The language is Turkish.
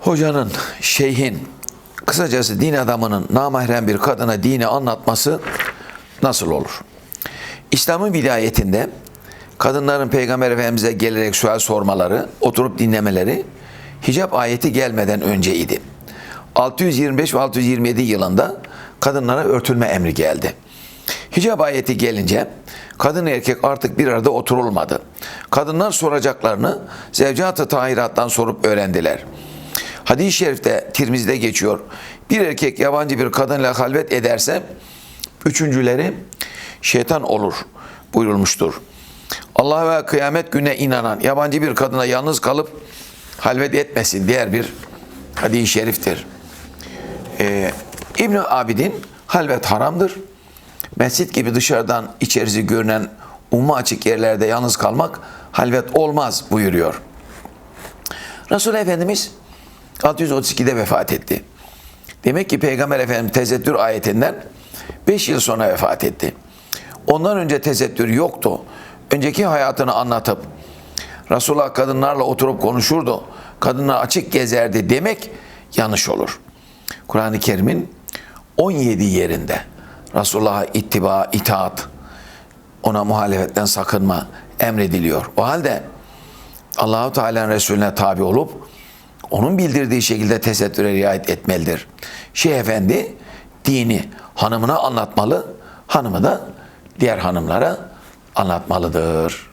Hocanın, şeyhin, kısacası din adamının namahrem bir kadına dini anlatması nasıl olur? İslam'ın bidayetinde kadınların Peygamber Efendimiz'e gelerek sual sormaları, oturup dinlemeleri hicap ayeti gelmeden önceydi. 625 ve 627 yılında kadınlara örtülme emri geldi. Hicap ayeti gelince kadın erkek artık bir arada oturulmadı. Kadınlar soracaklarını zevcat-ı tahirattan sorup öğrendiler. Hadis-i şerifte Tirmiz'de geçiyor. Bir erkek yabancı bir kadınla halvet ederse üçüncüleri şeytan olur buyurulmuştur. Allah ve kıyamet gününe inanan yabancı bir kadına yalnız kalıp halvet etmesin diğer bir hadis-i şeriftir. Ee, ibn Abidin halvet haramdır. Mescit gibi dışarıdan içerisi görünen umma açık yerlerde yalnız kalmak halvet olmaz buyuruyor. Resul Efendimiz 632'de vefat etti. Demek ki Peygamber Efendimiz tezettür ayetinden 5 yıl sonra vefat etti. Ondan önce tezettür yoktu. Önceki hayatını anlatıp Resulullah kadınlarla oturup konuşurdu. Kadınlar açık gezerdi demek yanlış olur. Kur'an-ı Kerim'in 17 yerinde Resulullah'a ittiba, itaat, ona muhalefetten sakınma emrediliyor. O halde Allahu Teala'nın Resulüne tabi olup onun bildirdiği şekilde tesettüre riayet etmelidir. Şeyh Efendi dini hanımına anlatmalı, hanımı da diğer hanımlara anlatmalıdır.